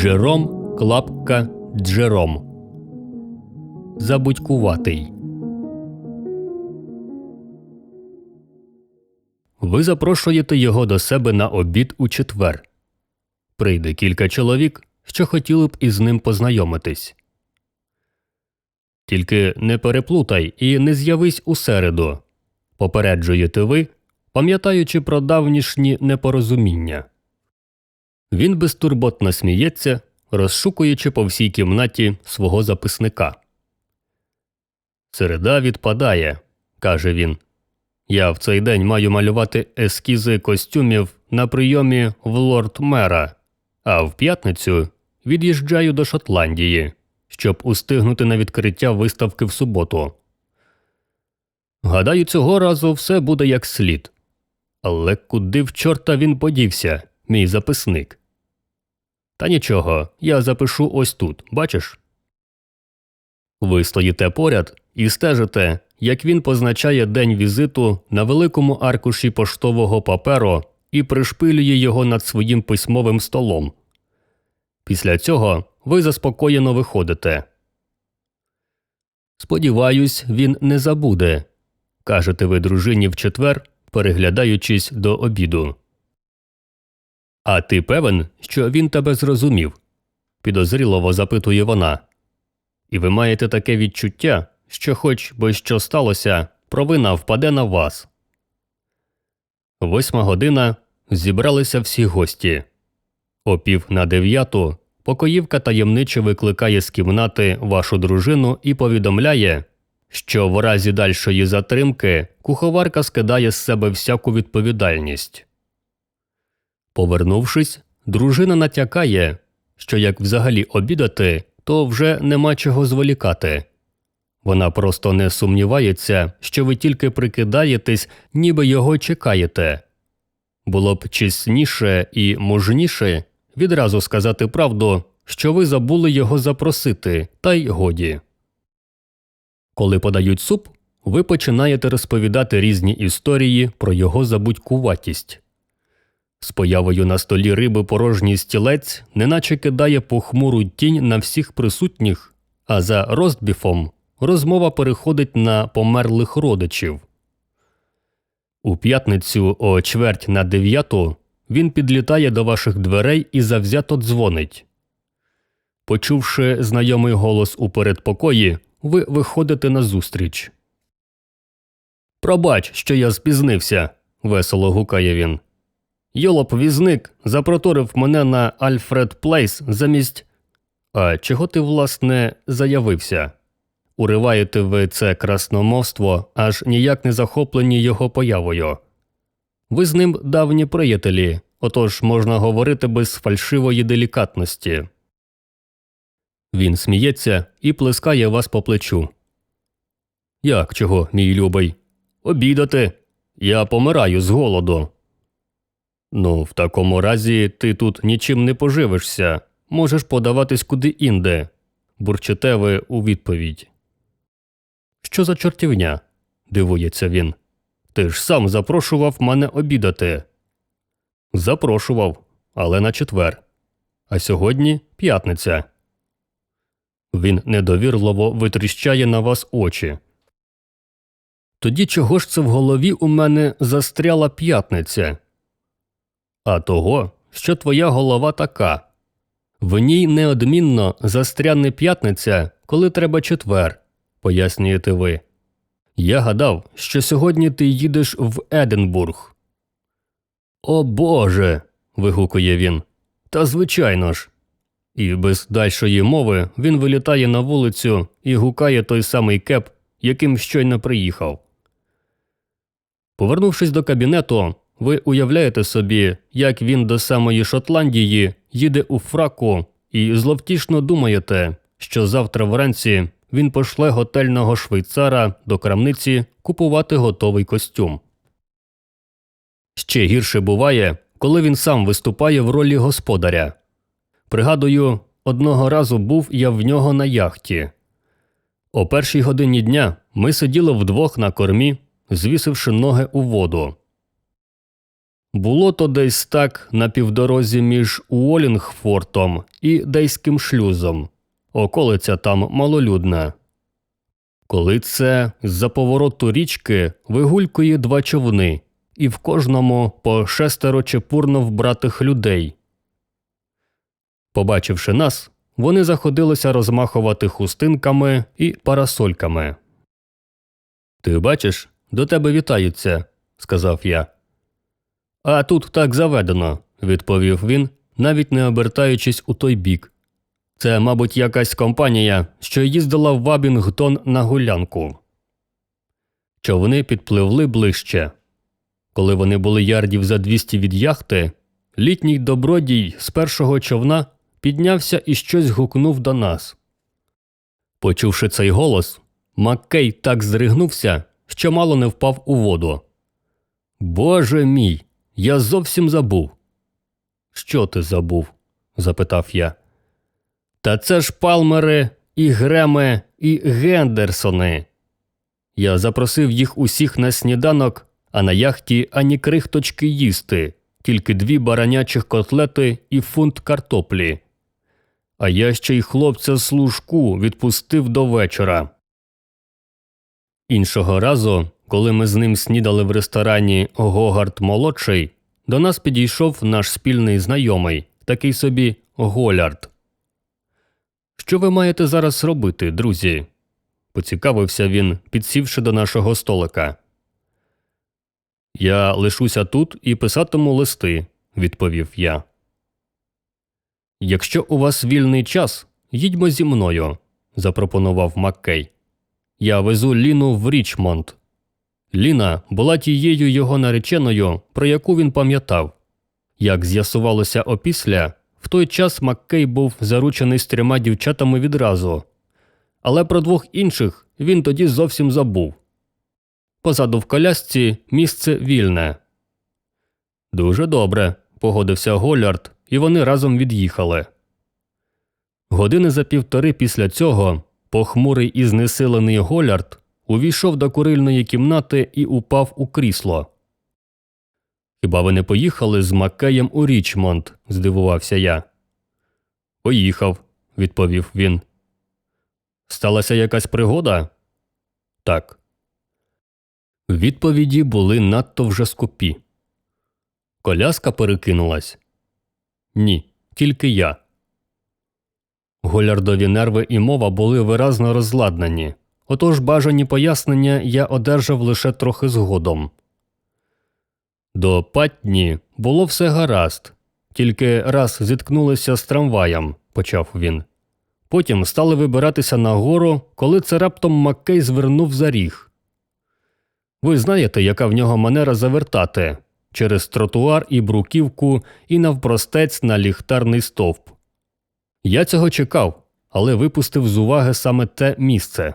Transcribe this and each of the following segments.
Джером Клапка Джером. Забудькуватий. Ви запрошуєте його до себе на обід у четвер. Прийде кілька чоловік, що хотіли б із ним познайомитись. Тільки не переплутай і не з'явись у середу. Попереджуєте ви, пам'ятаючи про давнішні непорозуміння. Він безтурботно сміється, розшукуючи по всій кімнаті свого записника. Середа відпадає, каже він. Я в цей день маю малювати ескізи костюмів на прийомі в лорд мера, а в п'ятницю від'їжджаю до Шотландії, щоб устигнути на відкриття виставки в суботу. Гадаю, цього разу все буде як слід. Але куди в чорта він подівся, мій записник? Та нічого, я запишу ось тут, бачиш? Ви стоїте поряд і стежите, як він позначає день візиту на великому аркуші поштового паперу і пришпилює його над своїм письмовим столом. Після цього ви заспокоєно виходите. Сподіваюсь, він не забуде, кажете ви дружині в четвер, переглядаючись до обіду. А ти певен, що він тебе зрозумів? підозріливо запитує вона. І ви маєте таке відчуття, що, хоч би що сталося, провина впаде на вас. Восьма година зібралися всі гості. О пів на дев'яту покоївка таємниче викликає з кімнати вашу дружину і повідомляє, що в разі дальшої затримки куховарка скидає з себе всяку відповідальність. Повернувшись, дружина натякає, що як взагалі обідати, то вже нема чого зволікати. Вона просто не сумнівається, що ви тільки прикидаєтесь, ніби його чекаєте. Було б чесніше і мужніше відразу сказати правду, що ви забули його запросити, та й годі. Коли подають суп, ви починаєте розповідати різні історії про його забудькуватість. З появою на столі риби порожній стілець неначе кидає похмуру тінь на всіх присутніх, а за роздбіфом розмова переходить на померлих родичів. У п'ятницю о чверть на дев'яту він підлітає до ваших дверей і завзято дзвонить. Почувши знайомий голос у передпокої, ви виходите назустріч. Пробач, що я спізнився, весело гукає він. Йолоп візник запроторив мене на Альфред Плейс замість. А чого ти, власне, заявився? Уриваєте ви це красномовство, аж ніяк не захоплені його появою. Ви з ним давні приятелі, отож можна говорити без фальшивої делікатності. Він сміється і плескає вас по плечу. Як чого, мій любий? Обідати. Я помираю з голоду. Ну, в такому разі ти тут нічим не поживишся, можеш подаватись куди інде, бурчите ви у відповідь. Що за чортівня? дивується він. Ти ж сам запрошував мене обідати. Запрошував, але на четвер. А сьогодні п'ятниця. Він недовірливо витріщає на вас очі. Тоді чого ж це в голові у мене застряла п'ятниця? А того, що твоя голова така. В ній неодмінно застряне п'ятниця, коли треба четвер, пояснюєте ви. Я гадав, що сьогодні ти їдеш в Единбург. О Боже. вигукує він. Та звичайно ж. І без дальшої мови він вилітає на вулицю і гукає той самий кеп, яким щойно приїхав. Повернувшись до кабінету, ви уявляєте собі, як він до самої Шотландії їде у фраку і зловтішно думаєте, що завтра вранці він пошле готельного швейцара до крамниці купувати готовий костюм. Ще гірше буває, коли він сам виступає в ролі господаря. Пригадую, одного разу був я в нього на яхті. О першій годині дня ми сиділи вдвох на кормі, звісивши ноги у воду. Було то десь так на півдорозі між Уолінгфортом і Дейським шлюзом. Околиця там малолюдна. Коли це з-за повороту річки вигулькує два човни, і в кожному по шестеро чепурно вбратих людей. Побачивши нас, вони заходилися розмахувати хустинками і парасольками. Ти бачиш, до тебе вітаються, сказав я. А тут так заведено, відповів він, навіть не обертаючись у той бік. Це, мабуть, якась компанія, що їздила в Вабінгтон на гулянку. Човни підпливли ближче. Коли вони були ярдів за 200 від яхти, літній добродій з першого човна піднявся і щось гукнув до нас. Почувши цей голос, Маккей так здригнувся, що мало не впав у воду. Боже мій, я зовсім забув. Що ти забув? запитав я. Та це ж палмери, і Греми, і Гендерсони. Я запросив їх усіх на сніданок, а на яхті ані крихточки їсти, тільки дві баранячих котлети і фунт картоплі. А я ще й хлопця служку відпустив до вечора. Іншого разу, коли ми з ним снідали в ресторані Гогард молодший, до нас підійшов наш спільний знайомий, такий собі Голярд. Що ви маєте зараз робити, друзі? поцікавився він, підсівши до нашого столика. Я лишуся тут і писатиму листи, відповів я. Якщо у вас вільний час, їдьмо зі мною, запропонував Маккей. Я везу Ліну в Річмонд. Ліна була тією його нареченою, про яку він пам'ятав. Як з'ясувалося опісля, в той час Маккей був заручений з трьома дівчатами відразу, але про двох інших він тоді зовсім забув. Позаду в колясці місце вільне. Дуже добре, погодився Голярд, і вони разом від'їхали. Години за півтори після цього похмурий і знесилений Голярд увійшов до курильної кімнати і упав у крісло. Хіба ви не поїхали з Маккеєм у Річмонд? здивувався я. Поїхав, відповів він. Сталася якась пригода? Так. Відповіді були надто вже скупі. Коляска перекинулась. Ні, тільки я. Голярдові нерви і мова були виразно розладнані, отож бажані пояснення я одержав лише трохи згодом. До патні було все гаразд, тільки раз зіткнулися з трамваєм, почав він. Потім стали вибиратися нагору, коли це раптом Маккей звернув за ріг. Ви знаєте, яка в нього манера завертати через тротуар і бруківку і навпростець на ліхтарний стовп. Я цього чекав, але випустив з уваги саме те місце.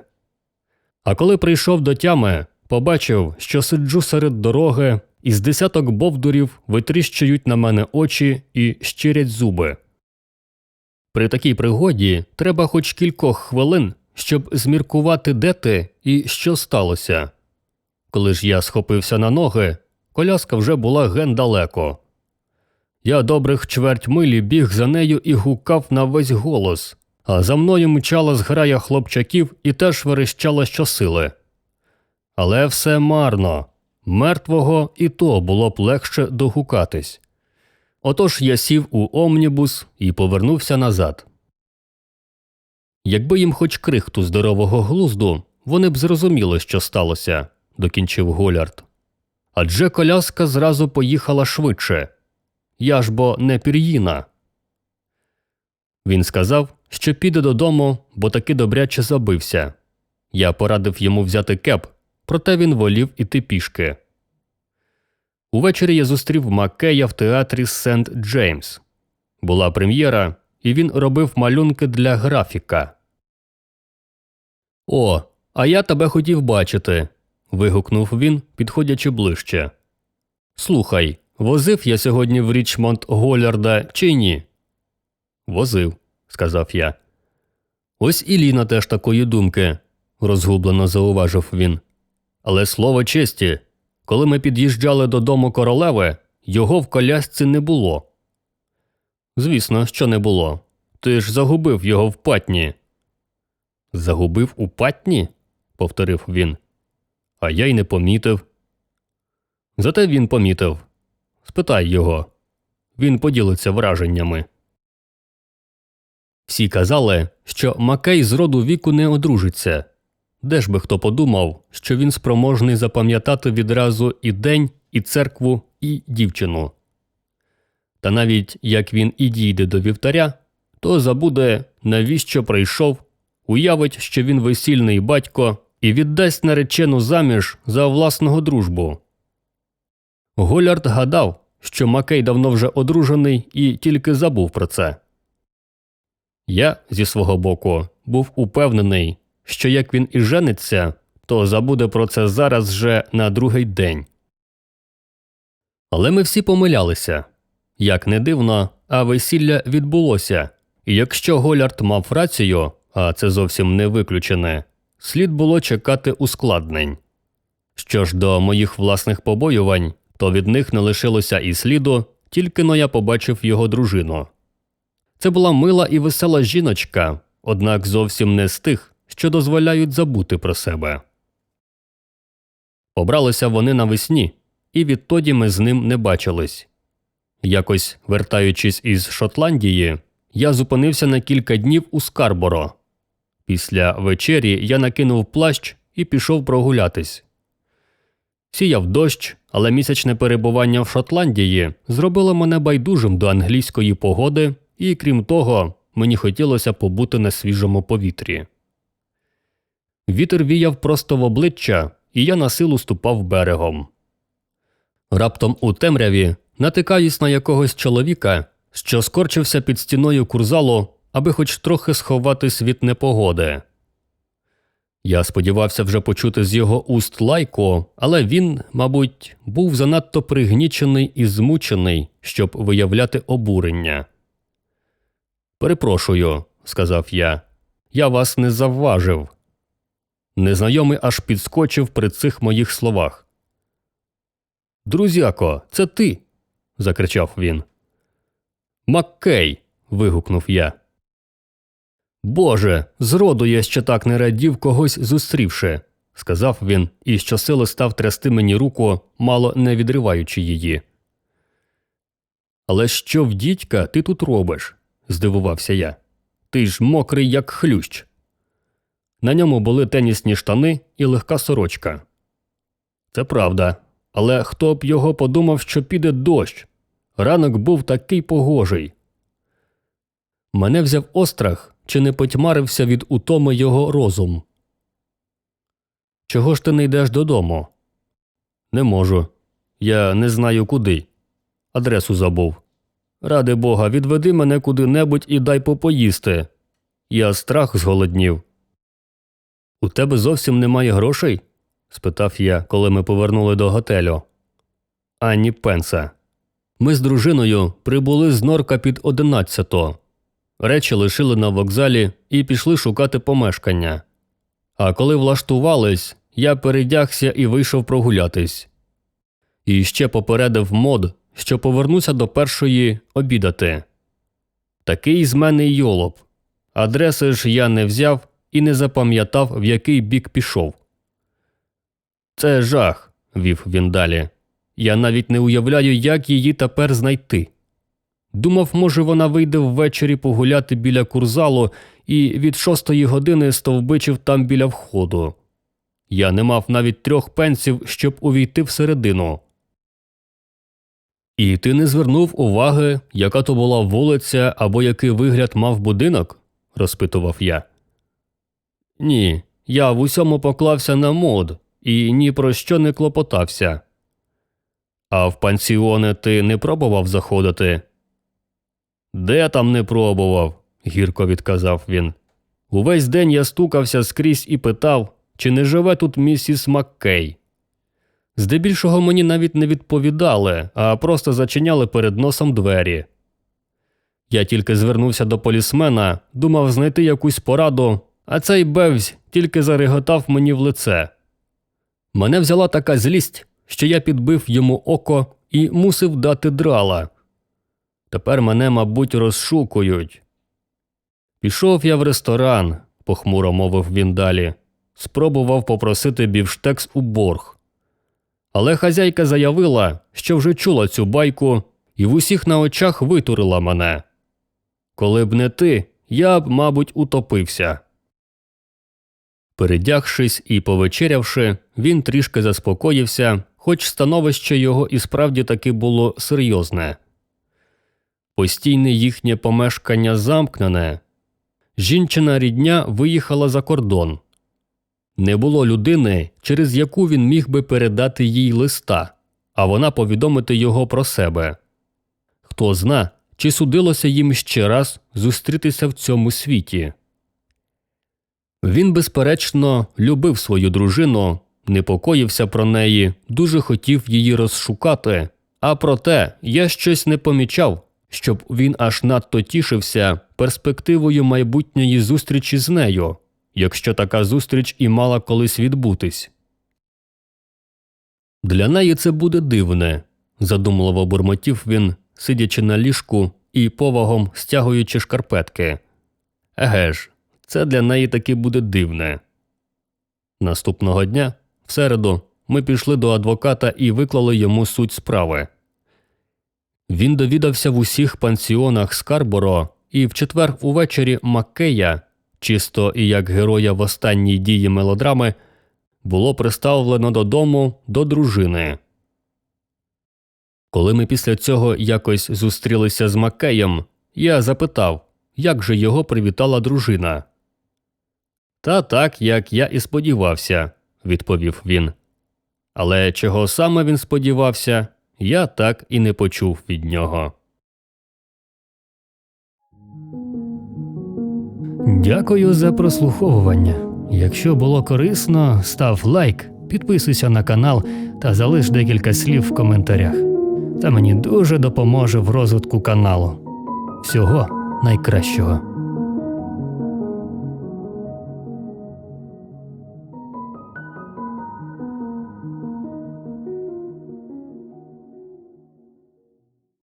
А коли прийшов до тями, побачив, що сиджу серед дороги, і з десяток бовдурів витріщують на мене очі і щирять зуби. При такій пригоді треба хоч кількох хвилин, щоб зміркувати, де ти і що сталося. Коли ж я схопився на ноги, коляска вже була ген далеко. Я добрих чверть милі біг за нею і гукав на весь голос, а за мною мчала зграя хлопчаків і теж верещала щосили. Але все марно. Мертвого і то було б легше догукатись. Отож я сів у омнібус і повернувся назад. Якби їм хоч крихту здорового глузду, вони б зрозуміли, що сталося, докінчив Голярд. Адже коляска зразу поїхала швидше. Я ж бо не пір'їна. Він сказав, що піде додому, бо таки добряче забився. Я порадив йому взяти кеп, проте він волів іти пішки. Увечері я зустрів Маккея в театрі Сент Джеймс. Була прем'єра, і він робив малюнки для графіка. О, а я тебе хотів бачити. вигукнув він, підходячи ближче. Слухай, возив я сьогодні в Річмонд Голярда чи ні? Возив, сказав я. Ось і Ліна теж такої думки, розгублено зауважив він. Але слово честі, коли ми під'їжджали додому королеви, його в колясці не було. Звісно, що не було. Ти ж загубив його в патні. Загубив у патні? повторив він. А я й не помітив. Зате він помітив. Спитай його. Він поділиться враженнями. Всі казали, що Макей з роду віку не одружиться. Де ж би хто подумав, що він спроможний запам'ятати відразу і день, і церкву, і дівчину. Та навіть як він і дійде до вівтаря, то забуде, навіщо прийшов, уявить, що він весільний батько і віддасть наречену заміж за власного дружбу. Голярд гадав, що Макей давно вже одружений і тільки забув про це. Я, зі свого боку, був упевнений, що як він і жениться, то забуде про це зараз же на другий день. Але ми всі помилялися. Як не дивно, а весілля відбулося, і якщо Голярд мав рацію, а це зовсім не виключене, слід було чекати ускладнень. Що ж до моїх власних побоювань, то від них не лишилося і сліду, тільки но я побачив його дружину. Це була мила і весела жіночка, однак зовсім не з тих, що дозволяють забути про себе. Побралися вони навесні, і відтоді ми з ним не бачились. Якось, вертаючись із Шотландії, я зупинився на кілька днів у Скарборо. Після вечері я накинув плащ і пішов прогулятись. Сіяв дощ, але місячне перебування в Шотландії зробило мене байдужим до англійської погоди, і крім того, мені хотілося побути на свіжому повітрі. Вітер віяв просто в обличчя, і я на силу ступав берегом. Раптом у темряві натикаюсь на якогось чоловіка, що скорчився під стіною курзалу, аби хоч трохи сховатись від непогоди. Я сподівався вже почути з його уст лайку, але він, мабуть, був занадто пригнічений і змучений, щоб виявляти обурення. Перепрошую, сказав я, я вас не завважив. Незнайомий аж підскочив при цих моїх словах. Друзяко, це ти. закричав він. Маккей. вигукнув я. Боже, зроду я ще так не радів когось зустрівши, сказав він і щосили став трясти мені руку, мало не відриваючи її. Але що в дідька ти тут робиш? Здивувався я. Ти ж мокрий, як хлющ. На ньому були тенісні штани і легка сорочка. Це правда, але хто б його подумав, що піде дощ? Ранок був такий погожий. Мене взяв острах, чи не потьмарився від утоми його розум. Чого ж ти не йдеш додому? Не можу. Я не знаю куди. Адресу забув. Ради Бога, відведи мене куди-небудь і дай попоїсти. Я страх зголоднів. У тебе зовсім немає грошей? спитав я, коли ми повернули до готелю. Ані пенса. Ми з дружиною прибули з норка під одинадцято. Речі лишили на вокзалі і пішли шукати помешкання. А коли влаштувались, я передягся і вийшов прогулятись. І ще попередив мод, що повернуся до першої обідати. Такий з мене йолоп. Адреси ж я не взяв і не запам'ятав, в який бік пішов. Це жах, вів він далі. Я навіть не уявляю, як її тепер знайти. Думав, може, вона вийде ввечері погуляти біля курзалу і від шостої години стовбичив там біля входу. Я не мав навіть трьох пенсів, щоб увійти всередину. І ти не звернув уваги, яка то була вулиця або який вигляд мав будинок? розпитував я. Ні, я в усьому поклався на мод і ні про що не клопотався. А в пансіони ти не пробував заходити? Де там не пробував, гірко відказав він. Увесь день я стукався скрізь і питав, чи не живе тут місіс Маккей. Здебільшого мені навіть не відповідали, а просто зачиняли перед носом двері. Я тільки звернувся до полісмена, думав знайти якусь пораду, а цей бевзь тільки зареготав мені в лице. Мене взяла така злість, що я підбив йому око і мусив дати драла. Тепер мене, мабуть, розшукують. Пішов я в ресторан, похмуро мовив він далі. Спробував попросити бівштекс у борг. Але хазяйка заявила, що вже чула цю байку і в усіх на очах витурила мене. Коли б не ти, я б, мабуть, утопився. Передягшись і повечерявши, він трішки заспокоївся, хоч становище його і справді таки було серйозне. Постійне їхнє помешкання замкнене. Жінчина рідня виїхала за кордон. Не було людини, через яку він міг би передати їй листа, а вона повідомити його про себе. Хто зна, чи судилося їм ще раз зустрітися в цьому світі. Він, безперечно, любив свою дружину, непокоївся про неї, дуже хотів її розшукати, а проте я щось не помічав, щоб він аж надто тішився перспективою майбутньої зустрічі з нею, якщо така зустріч і мала колись відбутись. Для неї це буде дивне, задумливо бурмотів він, сидячи на ліжку і повагом стягуючи шкарпетки. Еге ж, це для неї таки буде дивне. Наступного дня, в середу, ми пішли до адвоката і виклали йому суть справи. Він довідався в усіх пансіонах Скарборо і в четвер увечері Маккея, чисто і як героя в останній дії мелодрами, було приставлено додому до дружини. Коли ми після цього якось зустрілися з Маккеєм, я запитав, як же його привітала дружина. Та так, як я і сподівався, відповів він. Але чого саме він сподівався, я так і не почув від нього. Дякую за прослуховування. Якщо було корисно, став лайк, підписуйся на канал та залиш декілька слів в коментарях. Це мені дуже допоможе в розвитку каналу. Всього найкращого.